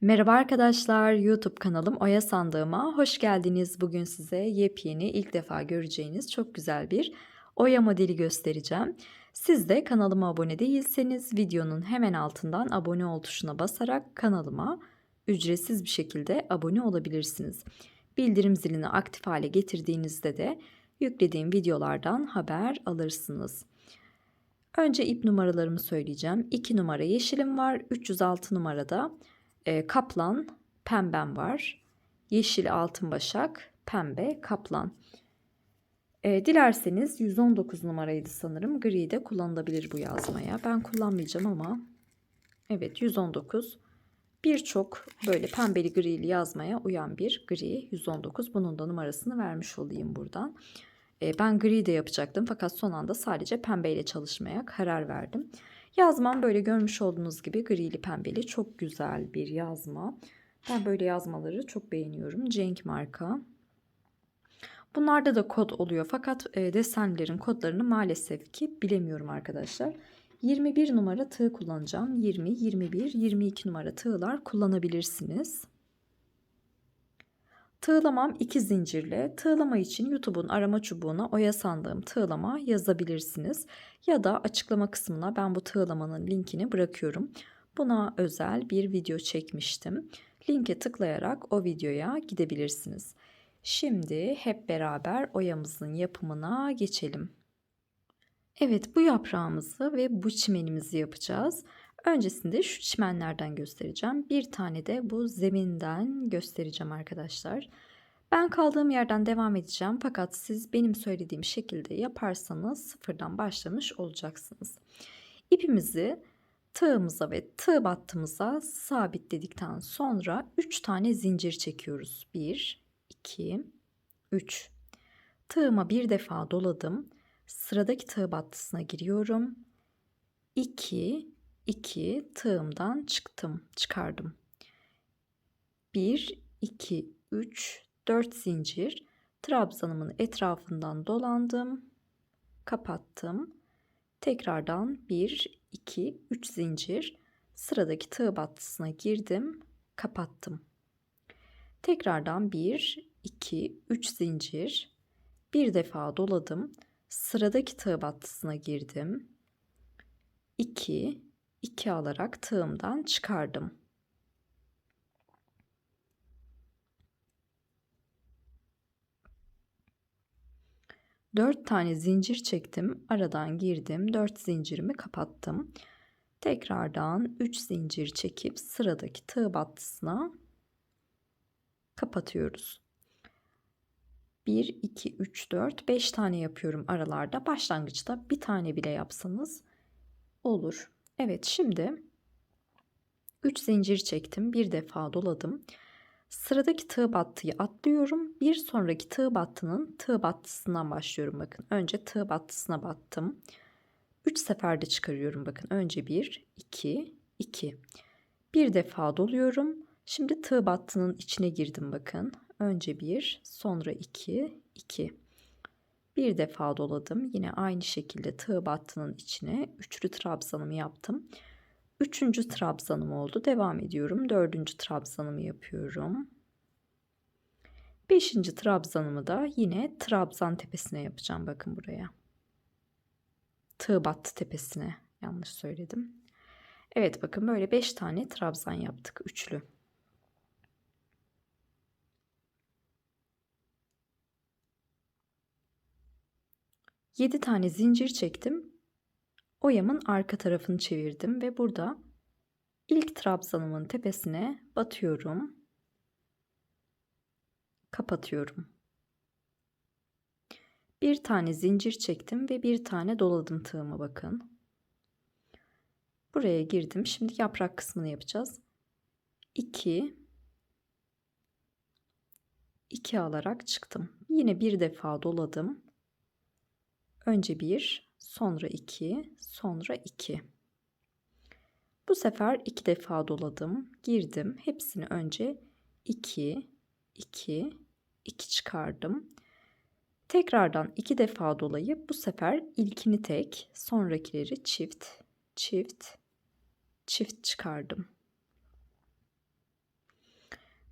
Merhaba arkadaşlar, YouTube kanalım Oya Sandığıma hoş geldiniz. Bugün size yepyeni, ilk defa göreceğiniz çok güzel bir Oya modeli göstereceğim. Siz de kanalıma abone değilseniz videonun hemen altından abone ol tuşuna basarak kanalıma ücretsiz bir şekilde abone olabilirsiniz. Bildirim zilini aktif hale getirdiğinizde de yüklediğim videolardan haber alırsınız. Önce ip numaralarımı söyleyeceğim. 2 numara yeşilim var, 306 numarada e, kaplan, pembem var. Yeşil altın başak, pembe kaplan. E, dilerseniz 119 numaraydı sanırım. Gri de kullanılabilir bu yazmaya. Ben kullanmayacağım ama evet 119. Birçok böyle pembeli grili yazmaya uyan bir gri 119. Bunun da numarasını vermiş olayım buradan. E, ben gri de yapacaktım fakat son anda sadece pembeyle çalışmaya karar verdim. Yazmam böyle görmüş olduğunuz gibi grili pembeli çok güzel bir yazma. Ben böyle yazmaları çok beğeniyorum. Cenk marka. Bunlarda da kod oluyor fakat e, desenlerin kodlarını maalesef ki bilemiyorum arkadaşlar. 21 numara tığ kullanacağım. 20, 21, 22 numara tığlar kullanabilirsiniz. Tığlamam iki zincirle. Tığlama için YouTube'un arama çubuğuna oya sandığım tığlama yazabilirsiniz. Ya da açıklama kısmına ben bu tığlamanın linkini bırakıyorum. Buna özel bir video çekmiştim. Linke tıklayarak o videoya gidebilirsiniz. Şimdi hep beraber oyamızın yapımına geçelim. Evet bu yaprağımızı ve bu çimenimizi yapacağız. Öncesinde şu çimenlerden göstereceğim. Bir tane de bu zeminden göstereceğim arkadaşlar. Ben kaldığım yerden devam edeceğim fakat siz benim söylediğim şekilde yaparsanız sıfırdan başlamış olacaksınız. İpimizi tığımıza ve tığ battımıza sabitledikten sonra 3 tane zincir çekiyoruz. 1, 2, 3. Tığıma bir defa doladım. Sıradaki tığ battısına giriyorum. 2, 2 tığımdan çıktım, çıkardım. 1, 2, 3, 4 zincir trabzanımın etrafından dolandım, kapattım. Tekrardan 1, 2, 3 zincir sıradaki tığ battısına girdim, kapattım. Tekrardan 1, 2, 3 zincir bir defa doladım. Sıradaki tığ battısına girdim. 2, 2 alarak tığımdan çıkardım. Dört tane zincir çektim. Aradan girdim. Dört zincirimi kapattım. Tekrardan üç zincir çekip sıradaki tığ battısına kapatıyoruz. 1, 2, 3, 4, 5 tane yapıyorum aralarda. Başlangıçta bir tane bile yapsanız olur. Evet şimdi 3 zincir çektim. Bir defa doladım. Sıradaki tığ battıyı atlıyorum. Bir sonraki tığ battının tığ battısından başlıyorum bakın. Önce tığ battısına battım. 3 seferde çıkarıyorum bakın. Önce 1, 2, 2. Bir defa doluyorum. Şimdi tığ battının içine girdim bakın. Önce 1, sonra 2, 2. Bir defa doladım. Yine aynı şekilde tığ battının içine üçlü trabzanımı yaptım. Üçüncü trabzanım oldu. Devam ediyorum. Dördüncü trabzanımı yapıyorum. Beşinci trabzanımı da yine trabzan tepesine yapacağım. Bakın buraya. Tığ battı tepesine. Yanlış söyledim. Evet bakın böyle beş tane trabzan yaptık. Üçlü. 7 tane zincir çektim. Oyamın arka tarafını çevirdim ve burada ilk trabzanımın tepesine batıyorum. Kapatıyorum. Bir tane zincir çektim ve bir tane doladım tığıma bakın. Buraya girdim. Şimdi yaprak kısmını yapacağız. 2 2 alarak çıktım. Yine bir defa doladım. Önce 1, sonra 2, sonra 2. Bu sefer iki defa doladım, girdim. Hepsini önce 2, 2, 2 çıkardım. Tekrardan iki defa dolayıp bu sefer ilkini tek, sonrakileri çift, çift, çift çıkardım.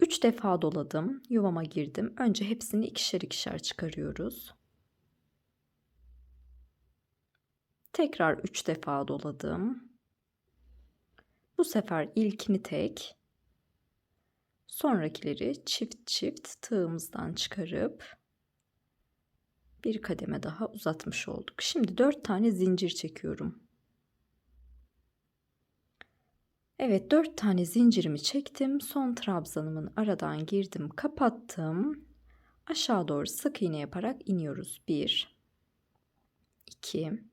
3 defa doladım. Yuvama girdim. Önce hepsini ikişer ikişer çıkarıyoruz. Tekrar 3 defa doladım. Bu sefer ilkini tek, sonrakileri çift çift tığımızdan çıkarıp bir kademe daha uzatmış olduk. Şimdi 4 tane zincir çekiyorum. Evet 4 tane zincirimi çektim. Son trabzanımın aradan girdim, kapattım. Aşağı doğru sık iğne yaparak iniyoruz. 1 2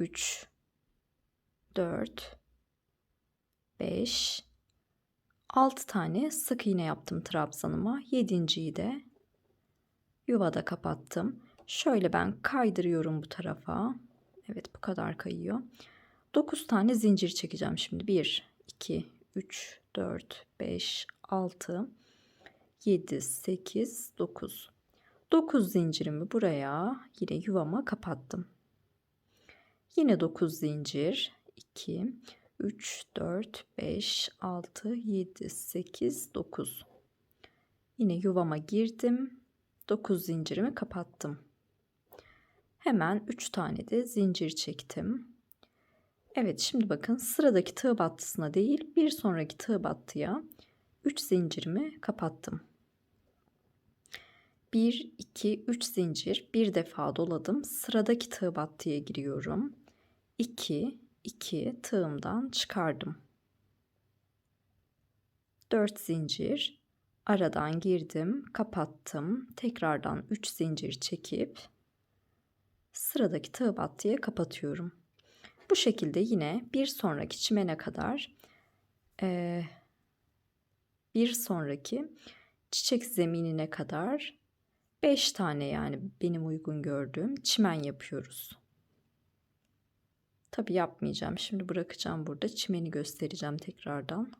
3 4 5 6 tane sık iğne yaptım trabzanıma. 7.yi de yuvada kapattım. Şöyle ben kaydırıyorum bu tarafa. Evet bu kadar kayıyor. 9 tane zincir çekeceğim şimdi. 1 2 3 4 5 6 7 8 9 9 zincirimi buraya yine yuvama kapattım. Yine 9 zincir 2 3 4 5 6 7 8 9 Yine yuvama girdim. 9 zincirimi kapattım. Hemen 3 tane de zincir çektim. Evet şimdi bakın sıradaki tığ battısına değil bir sonraki tığ battıya 3 zincirimi kapattım. 1 2 3 zincir bir defa doladım. Sıradaki tığ battıya giriyorum. 2 2 tığımdan çıkardım. 4 zincir aradan girdim, kapattım. Tekrardan 3 zincir çekip sıradaki tığ battıya kapatıyorum. Bu şekilde yine bir sonraki çimene kadar e, bir sonraki çiçek zeminine kadar 5 tane yani benim uygun gördüğüm çimen yapıyoruz. Tabi yapmayacağım. Şimdi bırakacağım burada. Çimeni göstereceğim tekrardan.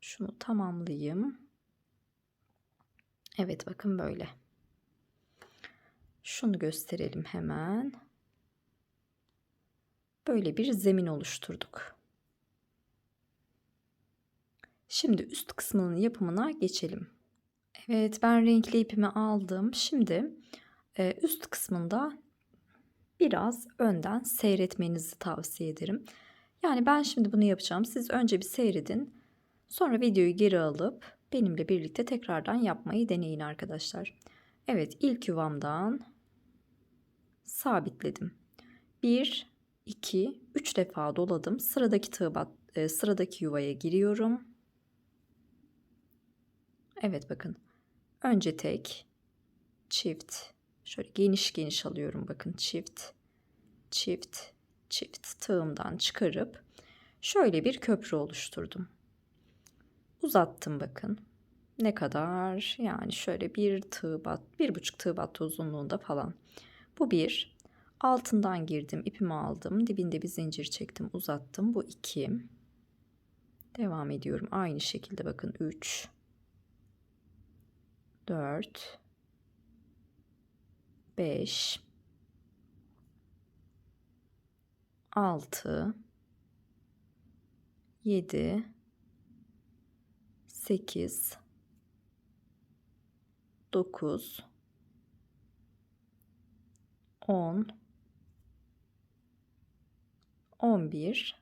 Şunu tamamlayayım. Evet bakın böyle. Şunu gösterelim hemen. Böyle bir zemin oluşturduk. Şimdi üst kısmının yapımına geçelim. Evet ben renkli ipimi aldım. Şimdi e, üst kısmında biraz önden seyretmenizi tavsiye ederim. Yani ben şimdi bunu yapacağım. Siz önce bir seyredin. Sonra videoyu geri alıp benimle birlikte tekrardan yapmayı deneyin arkadaşlar. Evet ilk yuvamdan sabitledim. 1 2 3 defa doladım. Sıradaki tığ e, sıradaki yuvaya giriyorum. Evet bakın. Önce tek, çift, Şöyle geniş geniş alıyorum bakın çift, çift, çift tığımdan çıkarıp şöyle bir köprü oluşturdum. Uzattım bakın. Ne kadar? Yani şöyle bir tığ bat, bir buçuk tığ battı uzunluğunda falan. Bu bir. Altından girdim, ipimi aldım. Dibinde bir zincir çektim, uzattım. Bu iki. Devam ediyorum. Aynı şekilde bakın. Üç. Dört. 5 6 7 8 9 10 11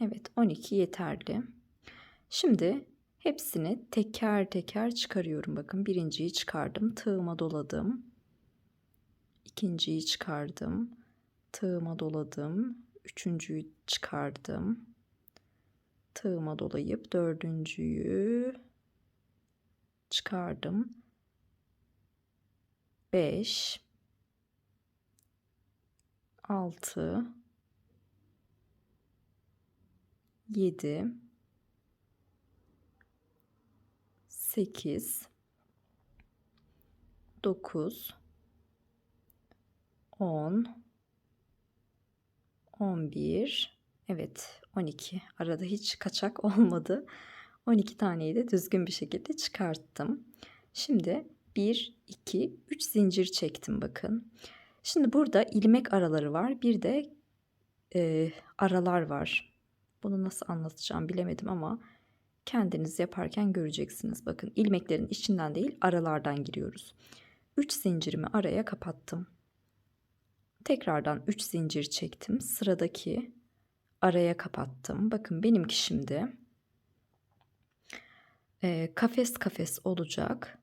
Evet 12 yeterli. Şimdi Hepsini teker teker çıkarıyorum. Bakın birinciyi çıkardım. Tığıma doladım. İkinciyi çıkardım. Tığıma doladım. Üçüncüyü çıkardım. Tığıma dolayıp dördüncüyü çıkardım. Beş, altı, yedi, 8 9 10 11 evet 12 arada hiç kaçak olmadı. 12 taneyi de düzgün bir şekilde çıkarttım. Şimdi 1 2 3 zincir çektim bakın. Şimdi burada ilmek araları var bir de e, aralar var. Bunu nasıl anlatacağım bilemedim ama kendiniz yaparken göreceksiniz. Bakın ilmeklerin içinden değil aralardan giriyoruz. 3 zincirimi araya kapattım. Tekrardan 3 zincir çektim. Sıradaki araya kapattım. Bakın benimki şimdi e, kafes kafes olacak.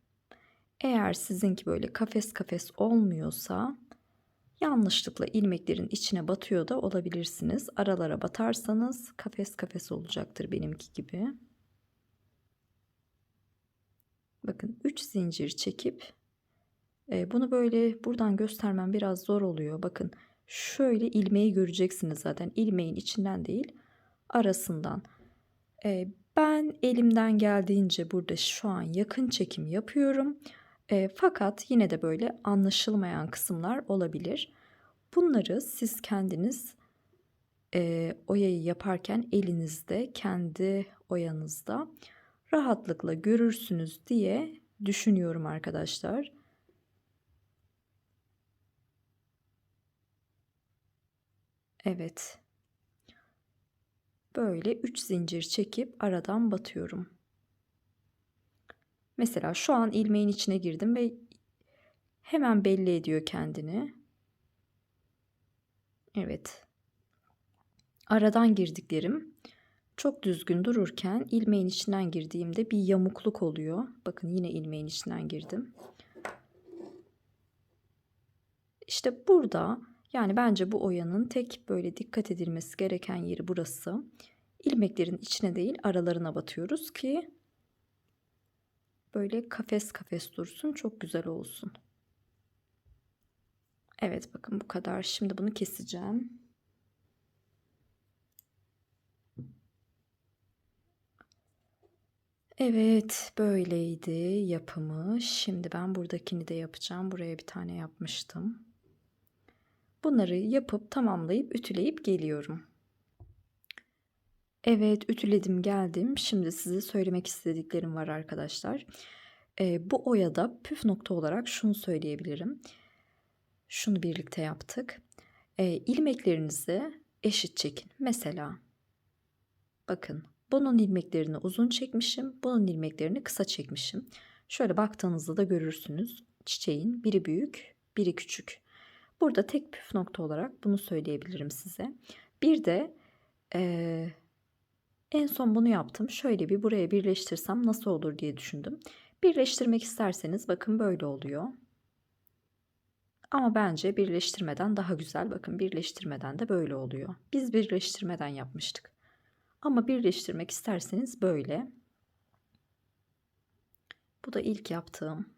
Eğer sizinki böyle kafes kafes olmuyorsa yanlışlıkla ilmeklerin içine batıyor da olabilirsiniz. Aralara batarsanız kafes kafes olacaktır benimki gibi. Bakın 3 zincir çekip e, bunu böyle buradan göstermem biraz zor oluyor. Bakın şöyle ilmeği göreceksiniz zaten. ilmeğin içinden değil arasından. E, ben elimden geldiğince burada şu an yakın çekim yapıyorum. E, fakat yine de böyle anlaşılmayan kısımlar olabilir. Bunları siz kendiniz e, oyayı yaparken elinizde, kendi oyanızda rahatlıkla görürsünüz diye düşünüyorum arkadaşlar. Evet. Böyle 3 zincir çekip aradan batıyorum. Mesela şu an ilmeğin içine girdim ve hemen belli ediyor kendini. Evet. Aradan girdiklerim çok düzgün dururken ilmeğin içinden girdiğimde bir yamukluk oluyor. Bakın yine ilmeğin içinden girdim. İşte burada yani bence bu oyanın tek böyle dikkat edilmesi gereken yeri burası. İlmeklerin içine değil aralarına batıyoruz ki böyle kafes kafes dursun çok güzel olsun. Evet bakın bu kadar. Şimdi bunu keseceğim. Evet böyleydi yapımı. Şimdi ben buradakini de yapacağım. Buraya bir tane yapmıştım. Bunları yapıp tamamlayıp ütüleyip geliyorum. Evet ütüledim geldim. Şimdi size söylemek istediklerim var arkadaşlar. Ee, bu oyada püf nokta olarak şunu söyleyebilirim. Şunu birlikte yaptık. Ee, ilmeklerinizi eşit çekin. Mesela bakın bunun ilmeklerini uzun çekmişim. Bunun ilmeklerini kısa çekmişim. Şöyle baktığınızda da görürsünüz. Çiçeğin biri büyük, biri küçük. Burada tek püf nokta olarak bunu söyleyebilirim size. Bir de e, en son bunu yaptım. Şöyle bir buraya birleştirsem nasıl olur diye düşündüm. Birleştirmek isterseniz bakın böyle oluyor. Ama bence birleştirmeden daha güzel. Bakın birleştirmeden de böyle oluyor. Biz birleştirmeden yapmıştık. Ama birleştirmek isterseniz böyle. Bu da ilk yaptığım.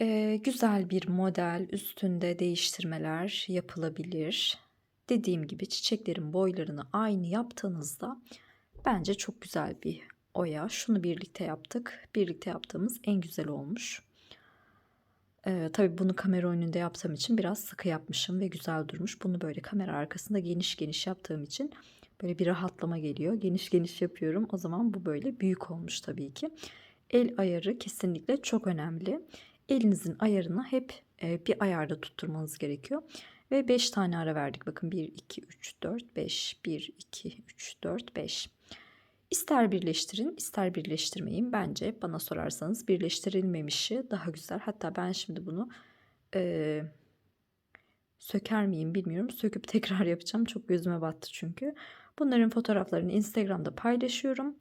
Ee, güzel bir model üstünde değiştirmeler yapılabilir. Dediğim gibi çiçeklerin boylarını aynı yaptığınızda bence çok güzel bir oya. Şunu birlikte yaptık. Birlikte yaptığımız en güzel olmuş. Ee, tabii bunu kamera önünde yaptığım için biraz sıkı yapmışım ve güzel durmuş. Bunu böyle kamera arkasında geniş geniş yaptığım için böyle bir rahatlama geliyor. Geniş geniş yapıyorum. O zaman bu böyle büyük olmuş tabii ki. El ayarı kesinlikle çok önemli. Elinizin ayarını hep e, bir ayarda tutturmanız gerekiyor. Ve 5 tane ara verdik. Bakın 1, 2, 3, 4, 5. 1, 2, 3, 4, 5. İster birleştirin, ister birleştirmeyin. Bence bana sorarsanız birleştirilmemişi daha güzel. Hatta ben şimdi bunu e, söker miyim bilmiyorum. Söküp tekrar yapacağım. Çok gözüme battı çünkü. Bunların fotoğraflarını Instagram'da paylaşıyorum.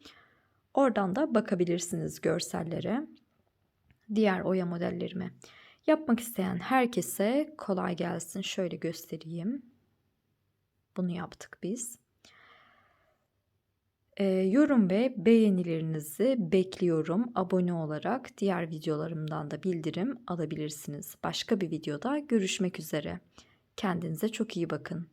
Oradan da bakabilirsiniz görsellere. Diğer oya modellerime. Yapmak isteyen herkese kolay gelsin. Şöyle göstereyim. Bunu yaptık biz. E, yorum ve beğenilerinizi bekliyorum. Abone olarak diğer videolarımdan da bildirim alabilirsiniz. Başka bir videoda görüşmek üzere. Kendinize çok iyi bakın.